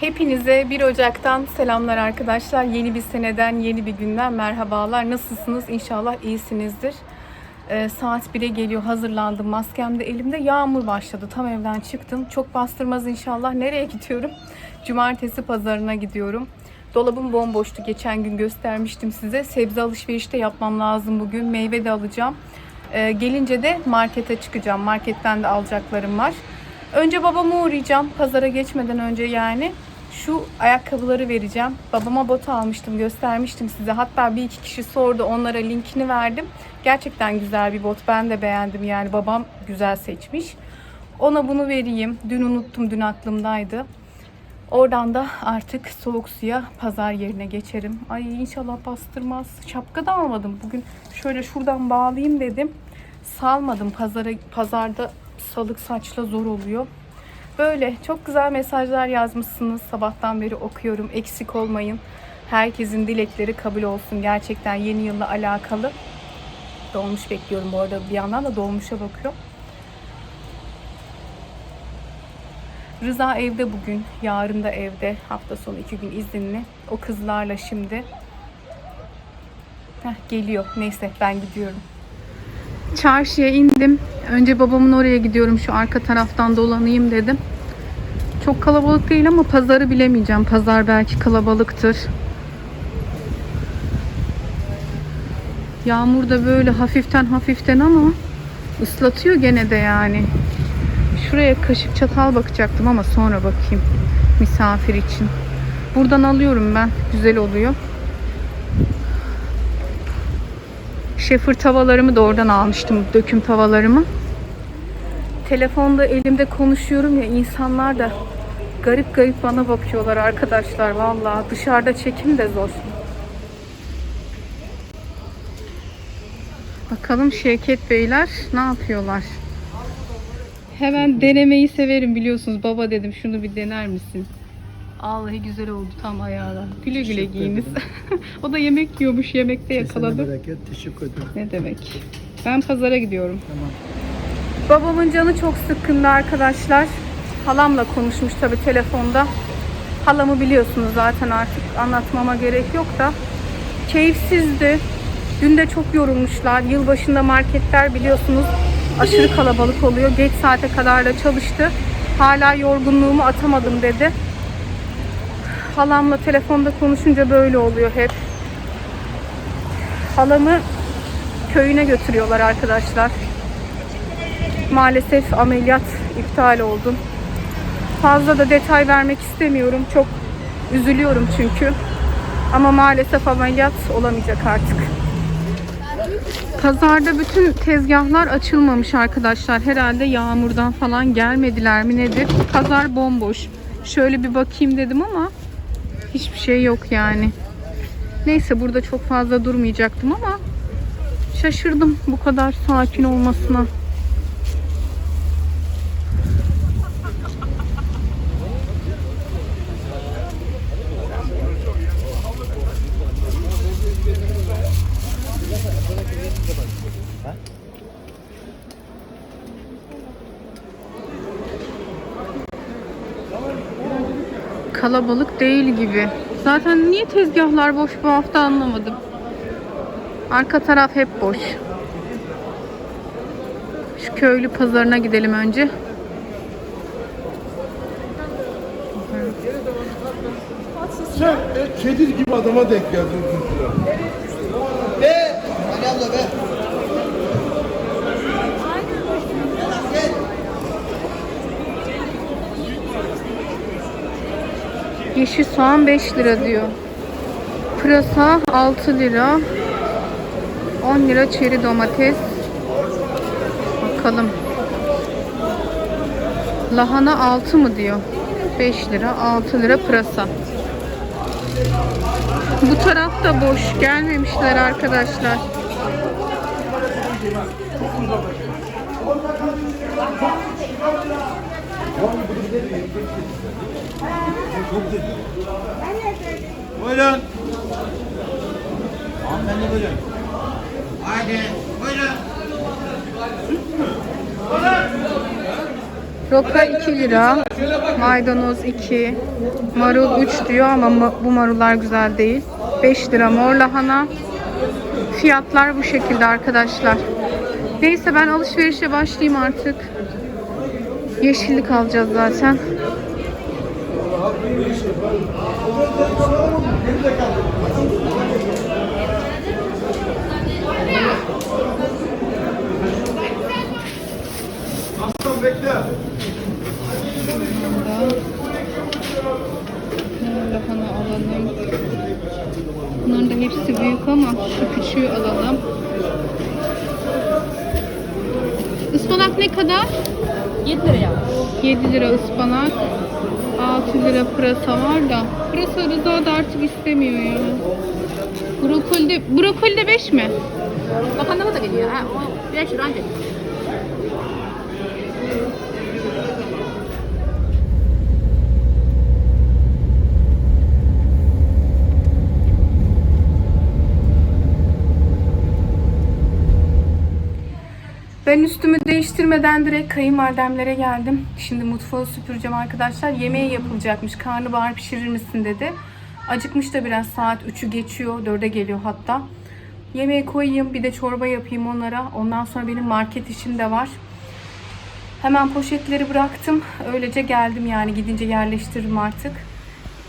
Hepinize 1 Ocak'tan selamlar arkadaşlar. Yeni bir seneden, yeni bir günden merhabalar. Nasılsınız? İnşallah iyisinizdir. Ee, saat 1'e geliyor. Hazırlandım. Maskem de elimde. Yağmur başladı. Tam evden çıktım. Çok bastırmaz inşallah. Nereye gidiyorum? Cumartesi pazarına gidiyorum. Dolabım bomboştu. Geçen gün göstermiştim size. Sebze alışverişi de yapmam lazım bugün. Meyve de alacağım. Ee, gelince de markete çıkacağım. Marketten de alacaklarım var. Önce babama uğrayacağım. Pazara geçmeden önce yani. Şu ayakkabıları vereceğim. Babama bot almıştım, göstermiştim size. Hatta bir iki kişi sordu, onlara linkini verdim. Gerçekten güzel bir bot. Ben de beğendim yani. Babam güzel seçmiş. Ona bunu vereyim. Dün unuttum, dün aklımdaydı. Oradan da artık soğuk suya pazar yerine geçerim. Ay inşallah bastırmaz. Şapka da almadım. Bugün şöyle şuradan bağlayayım dedim. Salmadım. Pazara, pazarda salık saçla zor oluyor. Böyle çok güzel mesajlar yazmışsınız. Sabahtan beri okuyorum. Eksik olmayın. Herkesin dilekleri kabul olsun. Gerçekten yeni yılla alakalı. Dolmuş bekliyorum bu arada. Bir yandan da dolmuşa bakıyorum. Rıza evde bugün. Yarın da evde. Hafta sonu iki gün izinli. O kızlarla şimdi. Heh, geliyor. Neyse ben gidiyorum. Çarşıya indim. Önce babamın oraya gidiyorum. Şu arka taraftan dolanayım dedim. Çok kalabalık değil ama pazarı bilemeyeceğim. Pazar belki kalabalıktır. Yağmur da böyle hafiften hafiften ama ıslatıyor gene de yani. Şuraya kaşık çatal bakacaktım ama sonra bakayım. Misafir için. Buradan alıyorum ben. Güzel oluyor. Şefir tavalarımı da oradan almıştım. Döküm tavalarımı. Telefonda elimde konuşuyorum ya insanlar da garip garip bana bakıyorlar arkadaşlar. Vallahi dışarıda çekim de zor. Bakalım Şevket Beyler ne yapıyorlar? Hemen denemeyi severim biliyorsunuz. Baba dedim şunu bir dener misin? Vallahi güzel oldu tam ayağına. Güle güle giyiniz. o da yemek yiyormuş. Yemekte yakaladım. Bereket. Teşekkür ederim. Ne demek? Ben pazara gidiyorum. Tamam. Babamın canı çok sıkkındı arkadaşlar. Halamla konuşmuş tabi telefonda. Halamı biliyorsunuz zaten artık anlatmama gerek yok da. Keyifsizdi. Dün de çok yorulmuşlar. Yılbaşında marketler biliyorsunuz aşırı kalabalık oluyor. Geç saate kadar da çalıştı. Hala yorgunluğumu atamadım dedi. Halamla telefonda konuşunca böyle oluyor hep. Halamı köyüne götürüyorlar arkadaşlar. Maalesef ameliyat iptal oldu. Fazla da detay vermek istemiyorum. Çok üzülüyorum çünkü. Ama maalesef ameliyat olamayacak artık. Pazarda bütün tezgahlar açılmamış arkadaşlar. Herhalde yağmurdan falan gelmediler mi nedir? Pazar bomboş. Şöyle bir bakayım dedim ama hiçbir şey yok yani. Neyse burada çok fazla durmayacaktım ama şaşırdım bu kadar sakin olmasına. Kalabalık değil gibi. Zaten niye tezgahlar boş bu hafta anlamadım. Arka taraf hep boş. Şu köylü pazarına gidelim önce. Sen e, gibi adama denk geldin uzun Yeşil soğan 5 lira diyor. Pırasa 6 lira. 10 lira çeri domates. Bakalım. Lahana 6 mı diyor. 5 lira 6 lira pırasa. Bu taraf da boş. Gelmemişler arkadaşlar. Buyurun. Hanımefendi buyurun. Haydi buyurun. Roka 2 lira. Maydanoz 2. Marul 3 diyor ama ma- bu marullar güzel değil. 5 lira mor lahana. Fiyatlar bu şekilde arkadaşlar. Neyse ben alışverişe başlayayım artık. Yeşillik alacağız zaten. Aslan bekle. Lahana alalım. Bunların da hepsi büyük ama şu küçüğü alalım. Ispanak ne kadar? 7 liraya. 7 lira ıspanak. 6 lira pırasa var da. Pırasa Rıza da artık istemiyor ya. Brokoli de, brokoli de 5 mi? Bakanlama da geliyor. Ha, o 5 lira. Ben üstümü değiştirmeden direkt kayınvalidemlere geldim. Şimdi mutfağı süpüreceğim arkadaşlar. Yemeği yapılacakmış. Karnabahar pişirir misin dedi. Acıkmış da biraz saat 3'ü geçiyor. 4'e geliyor hatta. Yemeği koyayım bir de çorba yapayım onlara. Ondan sonra benim market işim de var. Hemen poşetleri bıraktım. Öylece geldim yani gidince yerleştiririm artık.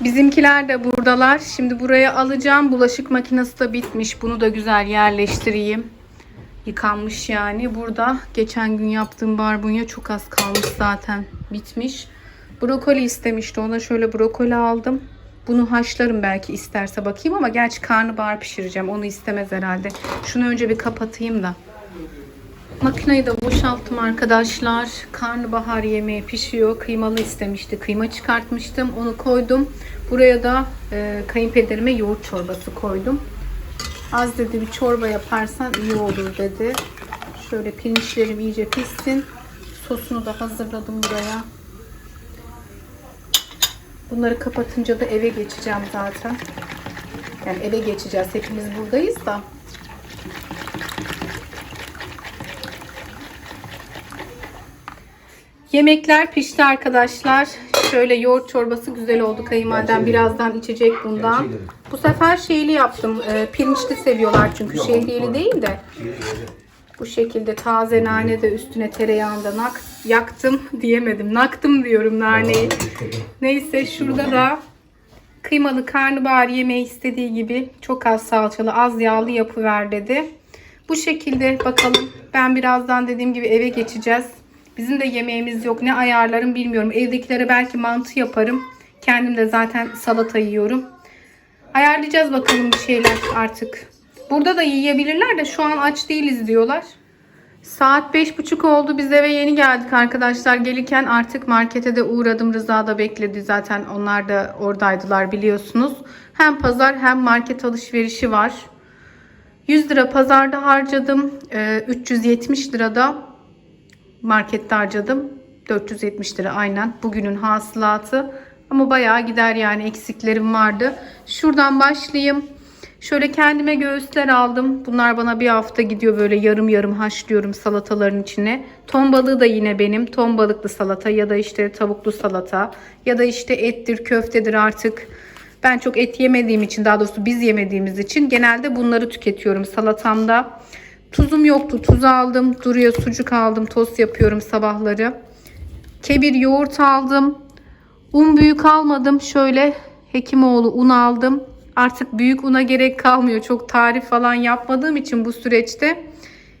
Bizimkiler de buradalar. Şimdi buraya alacağım. Bulaşık makinesi de bitmiş. Bunu da güzel yerleştireyim. Yıkanmış yani. Burada geçen gün yaptığım barbunya çok az kalmış zaten. Bitmiş. Brokoli istemişti. Ona şöyle brokoli aldım. Bunu haşlarım belki isterse bakayım ama gerçi karnabahar pişireceğim. Onu istemez herhalde. Şunu önce bir kapatayım da. Makineyi de boşalttım arkadaşlar. Karnabahar yemeği pişiyor. Kıymalı istemişti. Kıyma çıkartmıştım. Onu koydum. Buraya da e, kayınpederime yoğurt çorbası koydum. Az dedi bir çorba yaparsan iyi olur dedi. Şöyle pirinçlerim iyice pişsin. Sosunu da hazırladım buraya. Bunları kapatınca da eve geçeceğim zaten. Yani eve geçeceğiz. Hepimiz buradayız da. Yemekler pişti arkadaşlar. Şöyle yoğurt çorbası güzel oldu. Kayınvalidem birazdan içecek bundan. Bu sefer şeyli yaptım. Ee, pirinçli seviyorlar çünkü şehriyeli değil de. Bu şekilde taze nane de üstüne tereyağında nak yaktım diyemedim. Naktım diyorum naneyi. Neyse şurada da kıymalı karnabahar yemeği istediği gibi çok az salçalı az yağlı yapıver dedi. Bu şekilde bakalım. Ben birazdan dediğim gibi eve geçeceğiz. Bizim de yemeğimiz yok. Ne ayarlarım bilmiyorum. Evdekilere belki mantı yaparım. Kendim de zaten salata yiyorum. Ayarlayacağız bakalım bir şeyler artık. Burada da yiyebilirler de şu an aç değiliz diyorlar. Saat 5.30 oldu. Biz eve yeni geldik arkadaşlar. Gelirken artık markete de uğradım. Rıza da bekledi zaten. Onlar da oradaydılar biliyorsunuz. Hem pazar hem market alışverişi var. 100 lira pazarda harcadım. Ee, 370 lirada markette harcadım. 470 lira aynen. Bugünün hasılatı. Ama bayağı gider yani eksiklerim vardı. Şuradan başlayayım. Şöyle kendime göğüsler aldım. Bunlar bana bir hafta gidiyor böyle yarım yarım haşlıyorum salataların içine. Ton balığı da yine benim. Ton balıklı salata ya da işte tavuklu salata ya da işte ettir köftedir artık. Ben çok et yemediğim için daha doğrusu biz yemediğimiz için genelde bunları tüketiyorum salatamda. Tuzum yoktu. Tuz aldım. Duruyor sucuk aldım. Tost yapıyorum sabahları. Kebir yoğurt aldım. Un büyük almadım. Şöyle Hekimoğlu un aldım. Artık büyük una gerek kalmıyor. Çok tarif falan yapmadığım için bu süreçte.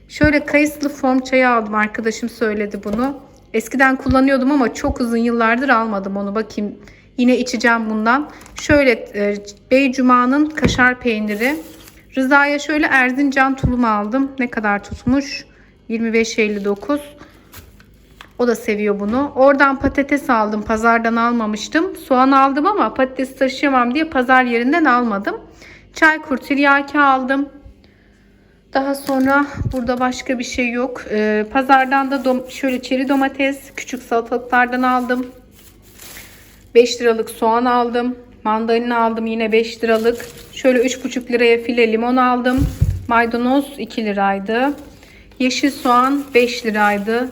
Şöyle kayısılı form çayı aldım. Arkadaşım söyledi bunu. Eskiden kullanıyordum ama çok uzun yıllardır almadım onu. Bakayım yine içeceğim bundan. Şöyle e, Beycuma'nın kaşar peyniri. Rıza'ya şöyle Erzincan tulum aldım. Ne kadar tutmuş? 25.59. O da seviyor bunu. Oradan patates aldım. Pazardan almamıştım. Soğan aldım ama patates taşıyamam diye pazar yerinden almadım. Çaykur tiryaki aldım. Daha sonra burada başka bir şey yok. Ee, pazardan da şöyle çeri domates, küçük salatalıklardan aldım. 5 liralık soğan aldım. Mandalina aldım yine 5 liralık. Şöyle 3,5 liraya file limon aldım. Maydanoz 2 liraydı. Yeşil soğan 5 liraydı.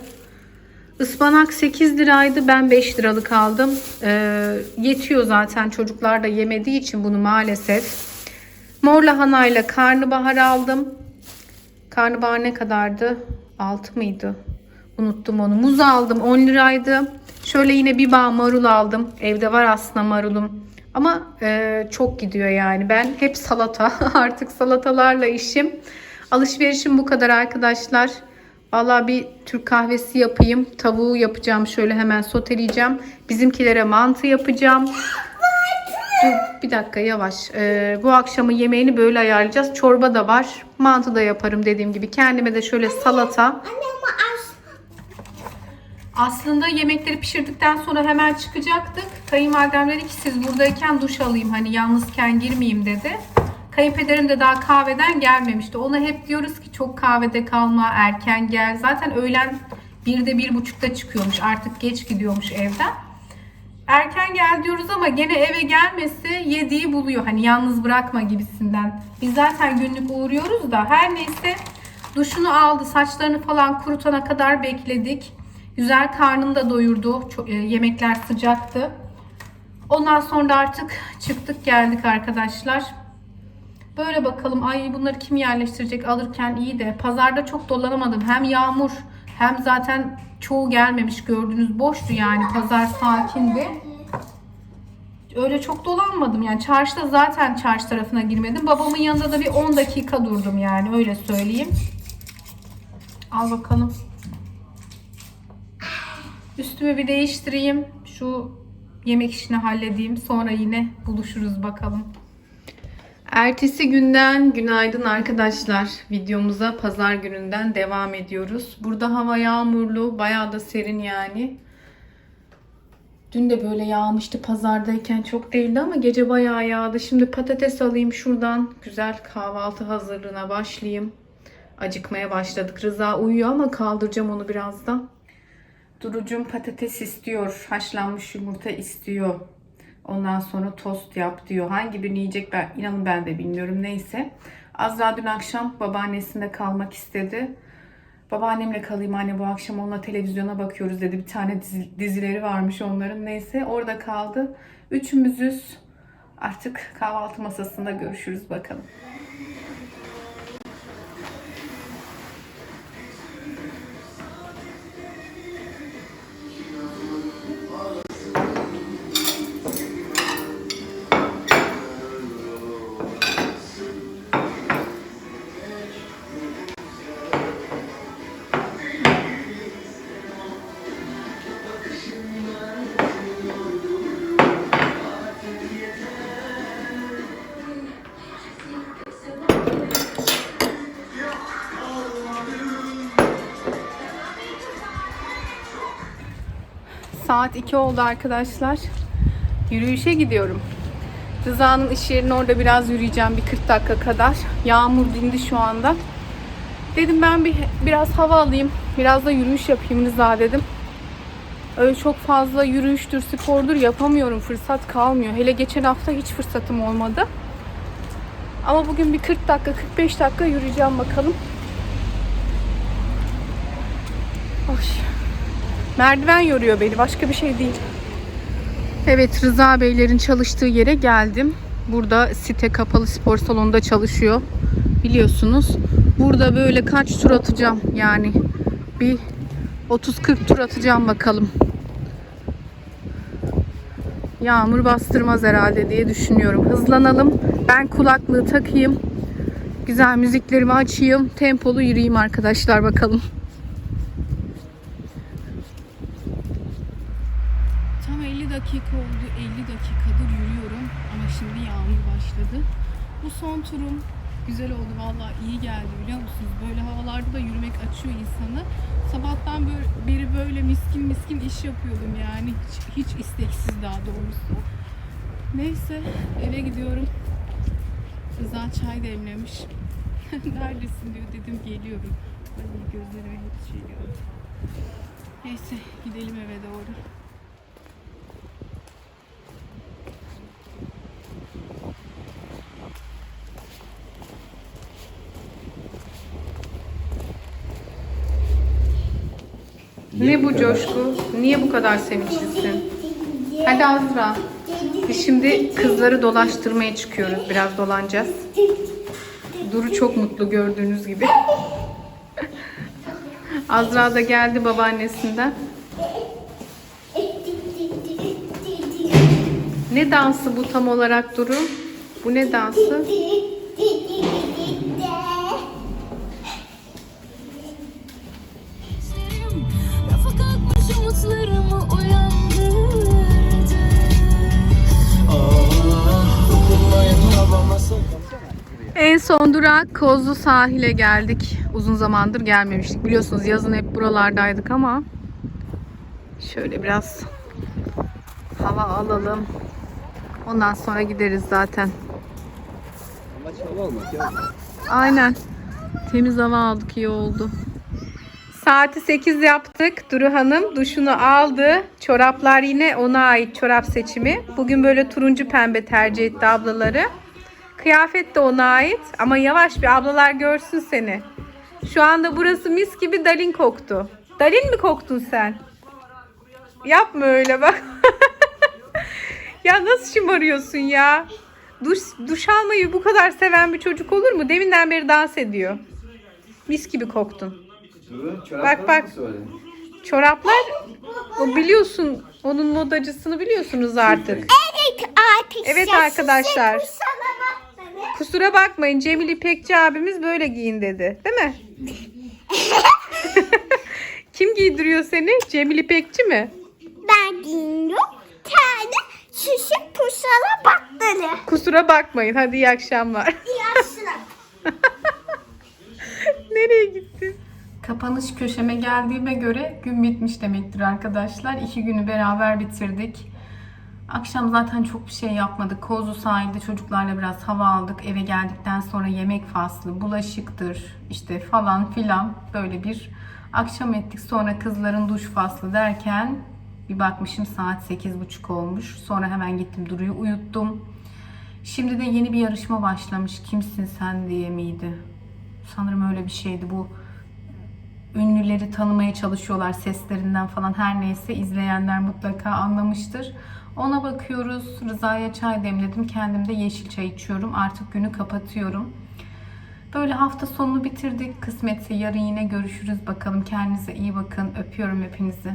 Ispanak 8 liraydı. Ben 5 liralık aldım. Ee, yetiyor zaten. Çocuklar da yemediği için bunu maalesef. Mor lahanayla karnabahar aldım. Karnabahar ne kadardı? 6 mıydı? Unuttum onu. Muz aldım 10 liraydı. Şöyle yine bir bağ marul aldım. Evde var aslında marulum. Ama e, çok gidiyor yani. Ben hep salata. Artık salatalarla işim. Alışverişim bu kadar arkadaşlar. Vallahi bir Türk kahvesi yapayım. Tavuğu yapacağım. Şöyle hemen soteleyeceğim. Bizimkilere mantı yapacağım. Dur bir dakika yavaş. Ee, bu akşamı yemeğini böyle ayarlayacağız. Çorba da var. Mantı da yaparım dediğim gibi. Kendime de şöyle salata. Aslında yemekleri pişirdikten sonra hemen çıkacaktık. Kayınvalidem dedi ki siz buradayken duş alayım hani yalnızken girmeyeyim dedi. Kayınpederim de daha kahveden gelmemişti. Ona hep diyoruz ki çok kahvede kalma, erken gel. Zaten öğlen birde bir buçukta çıkıyormuş. Artık geç gidiyormuş evden. Erken gel diyoruz ama gene eve gelmesi yediği buluyor. Hani yalnız bırakma gibisinden. Biz zaten günlük uğruyoruz da her neyse duşunu aldı. Saçlarını falan kurutana kadar bekledik. Güzel karnını da doyurdu. Çok, e, yemekler sıcaktı. Ondan sonra artık çıktık geldik arkadaşlar. Böyle bakalım. Ay bunları kim yerleştirecek alırken iyi de. Pazarda çok dolanamadım. Hem yağmur hem zaten çoğu gelmemiş gördünüz. Boştu yani. Pazar sakindi. Öyle çok dolanmadım yani. Çarşıda zaten çarşı tarafına girmedim. Babamın yanında da bir 10 dakika durdum yani. Öyle söyleyeyim. Al bakalım. Üstümü bir değiştireyim. Şu yemek işini halledeyim. Sonra yine buluşuruz bakalım. Ertesi günden günaydın arkadaşlar. Videomuza pazar gününden devam ediyoruz. Burada hava yağmurlu, bayağı da serin yani. Dün de böyle yağmıştı pazardayken çok değildi ama gece bayağı yağdı. Şimdi patates alayım şuradan. Güzel kahvaltı hazırlığına başlayayım. Acıkmaya başladık. Rıza uyuyor ama kaldıracağım onu birazdan. Durucum patates istiyor. Haşlanmış yumurta istiyor. Ondan sonra tost yap diyor. Hangi birini yiyecek ben inanın ben de bilmiyorum. Neyse. Azra dün akşam babaannesinde kalmak istedi. Babaannemle kalayım anne bu akşam onunla televizyona bakıyoruz dedi. Bir tane dizi- dizileri varmış onların. Neyse orada kaldı. Üçümüzüz. Artık kahvaltı masasında görüşürüz bakalım. Saat 2 oldu arkadaşlar. Yürüyüşe gidiyorum. Rıza'nın iş yerinin orada biraz yürüyeceğim bir 40 dakika kadar. Yağmur dindi şu anda. Dedim ben bir biraz hava alayım. Biraz da yürüyüş yapayım Rıza dedim. Öyle çok fazla yürüyüştür, spordur yapamıyorum. Fırsat kalmıyor. Hele geçen hafta hiç fırsatım olmadı. Ama bugün bir 40 dakika, 45 dakika yürüyeceğim bakalım. Merdiven yoruyor beni. Başka bir şey değil. Evet Rıza Beylerin çalıştığı yere geldim. Burada site kapalı spor salonunda çalışıyor. Biliyorsunuz. Burada böyle kaç tur atacağım yani. Bir 30-40 tur atacağım bakalım. Yağmur bastırmaz herhalde diye düşünüyorum. Hızlanalım. Ben kulaklığı takayım. Güzel müziklerimi açayım. Tempolu yürüyeyim arkadaşlar bakalım. Tam 50 dakika oldu. 50 dakikadır yürüyorum ama şimdi yağmur başladı. Bu son turum güzel oldu vallahi iyi geldi biliyor musunuz? Böyle havalarda da yürümek açıyor insanı. Sabahtan beri böyle miskin miskin iş yapıyordum yani. Hiç, hiç isteksiz daha doğrusu. Neyse eve gidiyorum. Rıza çay demlemiş. Neredesin diyor dedim geliyorum. Ay gözlerime hep şey geldi. Neyse gidelim eve doğru. Ne bu coşku? Niye bu kadar sevinçlisin? Hadi Azra. Biz şimdi kızları dolaştırmaya çıkıyoruz. Biraz dolanacağız. Duru çok mutlu gördüğünüz gibi. Azra da geldi babaannesinden. Ne dansı bu tam olarak Duru? Bu ne dansı? Son durak Kozlu sahile geldik. Uzun zamandır gelmemiştik. Biliyorsunuz yazın hep buralardaydık ama şöyle biraz hava alalım. Ondan sonra gideriz zaten. Aynen. Temiz hava aldık iyi oldu. Saati 8 yaptık. Duru Hanım duşunu aldı. Çoraplar yine ona ait çorap seçimi. Bugün böyle turuncu pembe tercih etti ablaları. Kıyafet de ona ait ama yavaş bir ablalar görsün seni. Şu anda burası mis gibi Dalin koktu. Dalin mi koktun sen? Yapma öyle bak. ya nasıl şımarıyorsun ya? Duş, duş almayı bu kadar seven bir çocuk olur mu? Deminden beri dans ediyor. Mis gibi koktun. Bak, bak. Çoraplar o biliyorsun onun modacısını biliyorsunuz artık. Evet artık. Evet arkadaşlar. Kusura bakmayın Cemil İpekçi abimiz böyle giyin dedi. Değil mi? Kim giydiriyor seni? Cemil İpekçi mi? Ben giyiniyorum. Tane şişe pusala baktırı. Kusura bakmayın. Hadi iyi akşamlar. Yaşlı. Nereye gittin? Kapanış köşeme geldiğime göre gün bitmiş demektir arkadaşlar. İki günü beraber bitirdik. Akşam zaten çok bir şey yapmadık. Kozlu sahilde çocuklarla biraz hava aldık. Eve geldikten sonra yemek faslı, bulaşıktır işte falan filan böyle bir akşam ettik. Sonra kızların duş faslı derken bir bakmışım saat 8.30 olmuş. Sonra hemen gittim Duru'yu uyuttum. Şimdi de yeni bir yarışma başlamış. Kimsin sen diye miydi? Sanırım öyle bir şeydi bu. Ünlüleri tanımaya çalışıyorlar seslerinden falan her neyse izleyenler mutlaka anlamıştır. Ona bakıyoruz. Rıza'ya çay demledim. Kendim de yeşil çay içiyorum. Artık günü kapatıyorum. Böyle hafta sonunu bitirdik. Kısmetse yarın yine görüşürüz bakalım. Kendinize iyi bakın. Öpüyorum hepinizi.